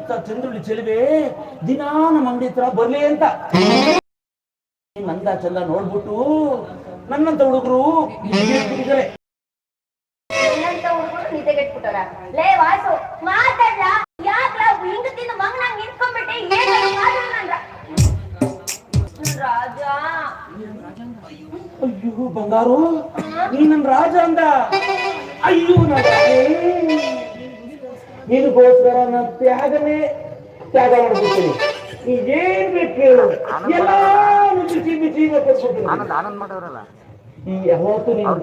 ನಿನ್ನಂತ ಚಂದ್ರುಳಿ ಚೆಲುವೆ ದಿನಾ ನಮ್ಮ ಅಂಗಡಿ ಹತ್ರ ಬರ್ಲಿ ಅಂತ. ಅಂದ ಚಂದ ನೋಡ್ಬಿಟ್ಟು ನನ್ನಂತ ಹುಡುಗರು ಅಯ್ಯೋ ಬಂಗಾರು ನೀ ನನ್ ರಾಜ ಅಂದ. ಅಯ್ಯೋ ನನ್ನ. ನಿನಗೋಸ್ಕರ ನನ್ನ ತ್ಯಾಗನೇ ತ್ಯಾಗ ಮಾಡ್ಬಿಡ್ತೀನಿ ನೀ ಏನ್ ಬೇಕು ಎಲ್ಲಾನು ಎಲ್ಲ ಬಿಸಿ ಬಿಸಿ ಕೊಟ್ಬಿಡ್ತೀನಿ. ಈ ಯಾವತ್ತು ನೀನು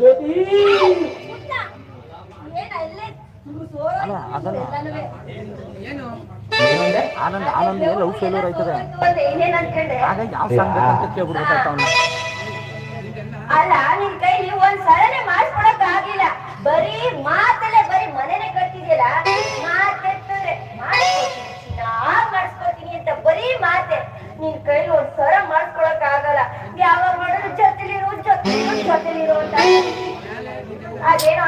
ಜ್ಯೋತಿ. ಏನ? ಆನಂದ್ ಆನಂದ್ ಲವ್ ಫೇಲ್ಯೂರ್ ಆಯ್ತದೆ. ಅಂತ ಆಗ ಯಾವ ಸಾಂಗ್ ಬೇಕಂತ ಕೇಳ್ಬಿಡ್ಬೇಕಾಯ್ತು ಅವ್ನ. ಅಲ್ಲ ನಿನ್ ಕೈಲಿ ಒಂದ್ ಸಲನೆ ಮಾಡಿಸ್ಕೊಡಕ್ ಆಗಿಲ್ಲ. ಬರೀ ಮಾತಲ್ಲೇ ಬರೀ ಮನೆನೆ ಕಟ್ಟಿದ್ಯಲ್ಲ ಮಾತೆತ್ತಂದ್ರೆ ಮಾಡಿಸ್ಕೊತೀನಿ ಅಂತ ಬರೀ ಮಾತೆ. ನಿನ್ ಕೈಲಿ ಒಂದ್ ಸರ ಮಾಡಿಸ್ಕೊಡಕ್ ಆಗಲ್ಲ. ಯಾವಾಗ ಮಾಡಿದ್ರು ಜೊತೆಲಿರು ಜೊತೆಲಿರು ಜೊತೆಲಿರು ಅಂತ. ಅದೇನೋ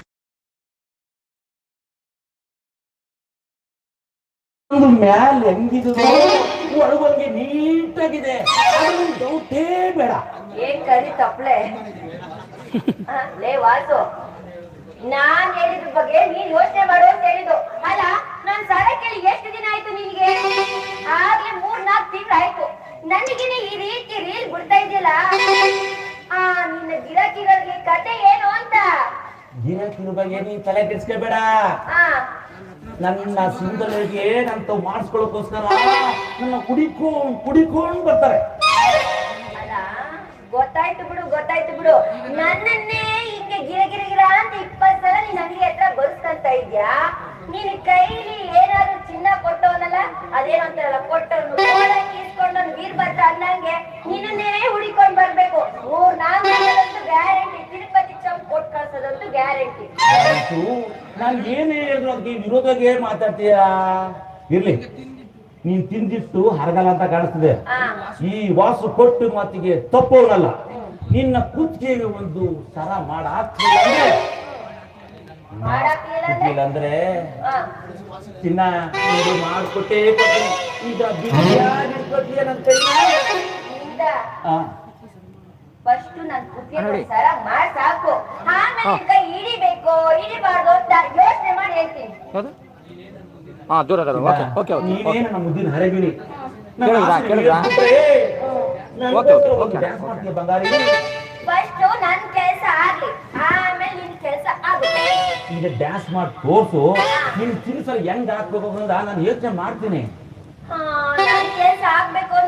ಒಂದು ಮ್ಯಾಲೆ ಹೆಂಗಿದು ಒಳಗೊಂಗೆ ನೀಟಾಗಿದೆ. ಡೌಟೇ ಬೇಡ. ಏನ್ ಕರಿ ತಪ್ಪಳೆ ಲೇ ವಾಸು. ನಾನ್ ಹೇಳಿದ್ರ ಬಗ್ಗೆ ನೀನ್ ಯೋಚನೆ ಮಾಡು ಅಂತ ಹೇಳಿದ್ದು. ಅಲ್ಲ ನಾನ್ ಸರ ಕೇಳಿ ಎಷ್ಟು ದಿನ ಆಯ್ತು ನಿನಗೆ? ಆಗ್ಲೇ ಮೂರ್ ನಾಲ್ಕು ತಿಂಗಳು ಆಯ್ತು. ನನಗಿನ ಈ ರೀತಿ ರೀಲ್ ಬಿಡ್ತಾ ಇದೆಯಲ್ಲ ಆ ನಿನ್ನ ಗಿರಾಕಿಗಳಿಗೆ ಕತೆ ಏನು ಅಂತ? ಗಿರಾಕಿನ ಬಗ್ಗೆ ನೀನ್ ತಲೆ ಕೆಡ್ಸ್ಕೋಬೇಡ. ನನ್ನ ಸುಂದರಿಗೆ ನಂತ ಮಾಡಿಸ್ಕೊಳ್ಳೋಕೋಸ್ಕರ ನನ್ನ ಕುಡಿಕೊಂಡ್ ಕುಡಿಕೊಂಡ್ ಬರ್ತಾರೆ. ಗೊತ್ತಾಯ್ತು ಬಿಡು ಗೊತ್ತಾಯ್ತು ಬಿಡು. ನನ್ನನ್ನೇ ಹಿಂಗೆ ಗಿರ ಗಿರ ಗಿರ ಅಂತ ಇಪ್ಪತ್ ಸಲ ನೀನ್ ಅಂಗಡಿ ಹತ್ರ ಬರ್ಸ್ಕೊಂತ ಇದ್ಯಾ? ನೀನ್ ಕೈಲಿ ಏನಾದ್ರು ಚಿನ್ನ ಕೊಟ್ಟವನಲ್ಲ ಅದೇನೋ ಅಂತಾರಲ್ಲ ಕೊಟ್ಟವನು ಕೋಲಂಗಿ ಇಸ್ಕೊಂಡವ್ನು ವೀರಭದ್ರ ಅನ್ನಂಗೆ ನಿನ್ನನ್ನೇ ಆಯ್ತು ನಾನು ಏನೇ ಹೇಳಿದ್ರು ಅದಕ್ಕೆ ವಿರೋಧವಾಗಿ ಏನ್ ಮಾತಾಡ್ತೀಯಾ? ಇರ್ಲಿ. ನೀನ್ ತಿಂದಿಟ್ಟು ಹರಗಲ್ಲ ಅಂತ ಕಾಣಿಸ್ತದೆ. ಆ ಈ ವಾಸು ಕೊಟ್ಟು ಮಾತಿಗೆ ತಪ್ಪವನಲ್ಲ. ನಿನ್ನ ಕುತ್ತಿಗೆಗೆ ಒಂದು ಸರ ಮಾಡ ಹಾಕ್ಲಿಲ್ಲ ಅಂದ್ರೆ? ಚಿನ್ನ ಇದು ಮಾಡ್ಕೊಟ್ಟೇ ಈಗ ಬಿರಿಯಾನಿ ಕೊಟ್ಟಿಯೇನಂತ ಇಂದ ಫಸ್ಟ್ ನನ್ ಕುತ್ತಿಗೆ ಸರ ಮಾಡ್ ಸಾಕು ಆಮೇಲೆ ನಿನ್ ಕೈ ಹಿಡಿಬೇಕು ಹಿಡಿಬಾರ್ದು ಅಂತ ಯೋಚನೆ ಮಾಡಿ ಹೇಳ್ತೀನಿ. ಯಾವುದು ಹಾ ದೂರ ಅದಾರ ಓಕೆ ಓಕೆ ಓಕೆ ನೀನೇನು ನಮ್ಮ ಮುದ್ದಿನ ಹರಗಿರಿ ಕೇಳಿದ್ರಾ? ಕೇಳಿದ್ರಾ? Okay, okay, okay. ಬಂಗಾರಿ. ಫಸ್ಟ್ ನನ್ ಕೆಲ್ಸ ಆಗ್ಲಿ. ಆಮೇಲೆ ನಿನ್ ಕೆಲ್ಸ ಆಗುತ್ತೆ. ಈಗ ಡ್ಯಾನ್ಸ್ ಮಾಡಿ ತೋರ್ಸು ನಿನ್ ತಿನ್ಸಲ್ಲಿ ಹೆಂಗ್ ಹಾಕ್ಬೇಕು ಅಂತ ನಾನು ಯೋಚನೆ ಮಾಡ್ತೀನಿ. ಆ, ನನ್ ಕೆಲ್ಸ ಆಗ್ಬೇಕು